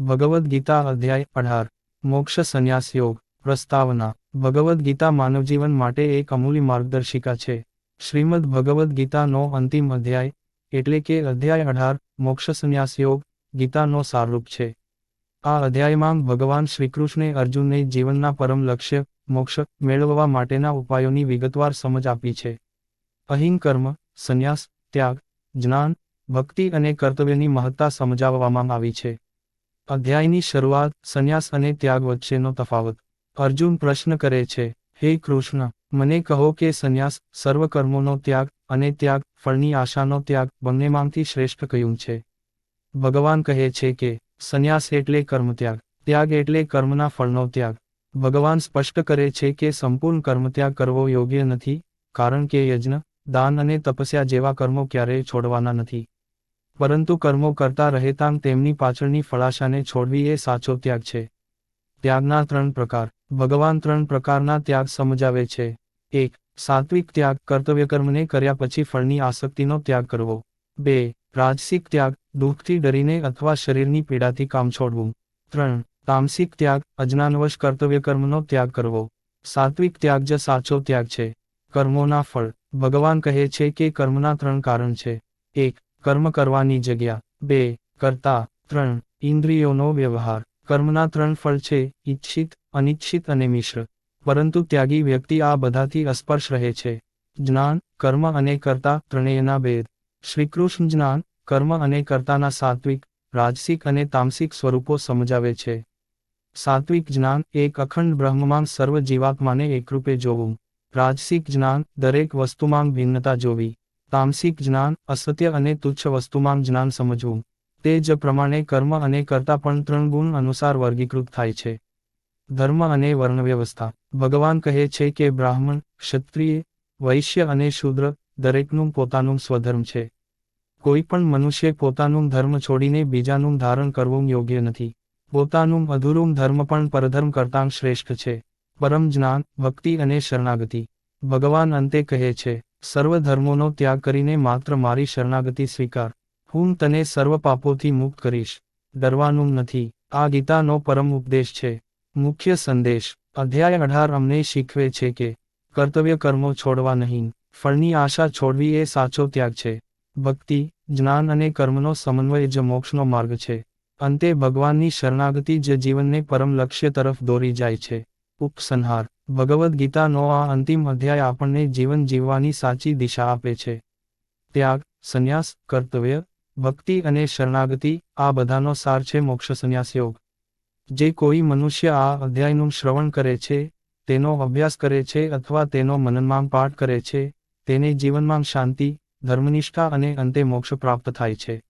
ભગવદ્ ગીતા અધ્યાય અઢાર, મોક્ષ સંન્યાસ યોગ, પ્રસ્તાવના. ભગવદ્ ગીતા માનવજીવન માટે એક અમૂલી માર્ગદર્શિકા છે. શ્રીમદ ભગવદ્ ગીતાનો અંતિમ અધ્યાય, એટલે કે અધ્યાય અઢાર, મોક્ષ સંન્યાસ યોગ, ગીતાનો સારરૂપ છે. આ અધ્યાયમાં ભગવાન શ્રીકૃષ્ણે અર્જુનને જીવનના પરમ લક્ષ્ય, મોક્ષ, મેળવવા માટેના ઉપાયોની વિગતવાર સમજ આપી છે. અહીં કર્મ, સંન્યાસ, ત્યાગ, જ્ઞાન, ભક્તિ અને કર્તવ્યની મહત્તા સમજાવવામાં આવી છે. અધ્યાયની શરૂઆત સંન્યાસ અને ત્યાગ વચ્ચેનો તફાવત. અર્જુન પ્રશ્ન કરે છે, હે કૃષ્ણ, મને કહો કે સંન્યાસ સર્વકર્મોનો ત્યાગ અને ત્યાગ ફળની આશાનો ત્યાગ બંનેમાંથી શ્રેષ્ઠ કયું છે? ભગવાન કહે છે કે, સંન્યાસ એટલે કર્મત્યાગ, ત્યાગ એટલે કર્મના ફળનો ત્યાગ. ભગવાન સ્પષ્ટ કરે છે કે સંપૂર્ણ કર્મત્યાગ કરવો યોગ્ય નથી, કારણ કે યજ્ઞ, દાન અને તપસ્યા જેવા કર્મો ક્યારેય છોડવાના નથી. પરંતુ કર્મો કરતા રહેતાં તેમની પાછળની ફળાશાને છોડવી એ સાચો ત્યાગ છે. ત્યાગના ત્રણ પ્રકાર. ભગવાન ત્રણ પ્રકારના ત્યાગ સમજાવે છે. એક, સાત્વિક ત્યાગ કર્તવ્યકર્મને કર્યા પછી ફળની આસક્તિનો ત્યાગ કરવો. બે, રાજસિક ત્યાગ દુઃખથી ડરીને અથવા શરીરની પીડાથી કામ છોડવું. ત્રણ, તામસિક ત્યાગ અજ્ઞાનવશ કર્તવ્યકર્મનો ત્યાગ કરવો. સાત્વિક ત્યાગ જ સાચો ત્યાગ છે. કર્મોના ફળ. ભગવાન કહે છે કે કર્મના ત્રણ કારણ છે. એક કર્મ કરવાની જગ્યા. બે, કરતા, ત્રણ, ઇન્દ્રિયોનો વ્યવહાર. કર્મના ત્રણ ફળ છે, ઈચ્છિત, અનિચ્છિત અને મિશ્ર. પરંતુ ત્યાગી વ્યક્તિ આ બધાથી અસ્પર્શ રહે છે. જ્ઞાન, કર્મ અને કર્તા ત્રણેયના ભેદ. શ્રીકૃષ્ણ જ્ઞાન, કર્મ અને કર્તાના સાત્વિક, રાજસિક અને તામસિક સ્વરૂપો સમજાવે છે. સાત્વિક જ્ઞાન એક અખંડ બ્રહ્મમાં સર્વ જીવાત્માને એકરૂપે જોવું. રાજસિક જ્ઞાન દરેક વસ્તુમાં ભિન્નતા જોવી. તામસિક જ્ઞાન, અસત્ય અને તુચ્છ વસ્તુમાં જ્ઞાન સમજવું. તે જ પ્રમાણે કર્મ અને કરતા પણ ત્રણ ગુણ અનુસાર વર્ગીકૃત થાય છે. ધર્મ અને વર્ણવ્યવસ્થા. ભગવાન કહે છે કે બ્રાહ્મણ, ક્ષત્રિય, વૈશ્ય અને શૂદ્ર દરેકનું પોતાનું સ્વધર્મ છે. કોઈ પણ મનુષ્ય પોતાનું ધર્મ છોડીને બીજાનું ધારણ કરવું યોગ્ય નથી. પોતાનું અધૂરું ધર્મ પણ પરધર્મ કરતાં શ્રેષ્ઠ છે. પરમ જ્ઞાન, ભક્તિ અને શરણાગતિ. ભગવાન અંતે કહે છે સર્વ ધર્મોનો ત્યાગ કરીને માત્ર મારી શરણાગતિ સ્વીકાર. હું તને સર્વ પાપોથી મુક્ત કરીશ. ડરવાનું નથી. આ ગીતાનો પરમ ઉપદેશ છે. મુખ્ય સંદેશ. અધ્યાય અઢાર અમને શીખવે છે કે, કર્તવ્ય કર્મો છોડવા નહીં. ફળની આશા છોડવી એ સાચો ત્યાગ છે. ભક્તિ, જ્ઞાન અને કર્મનો સમન્વય જ મોક્ષનો માર્ગ છે. અંતે ભગવાનની શરણાગતિ જ જીવનને પરમ લક્ષ્ય તરફ દોરી જાય છે. ઉપસંહાર. ભગવદ્ ગીતાનો આ અંતિમ અધ્યાય આપણને જીવન જીવવાની સાચી દિશા આપે છે. ત્યાગ, સંન્યાસ, કર્તવ્ય, ભક્તિ અને શરણાગતિ આ બધાનો સાર છે મોક્ષ સંન્યાસ યોગ જે કોઈ મનુષ્ય આ અધ્યાયનું શ્રવણ કરે છે, તેનો અભ્યાસ કરે છે અથવા તેનો મનનમાં પાઠ કરે છે, તેને જીવનમાં શાંતિ, ધર્મનિષ્ઠા અને અંતે મોક્ષ પ્રાપ્ત થાય છે.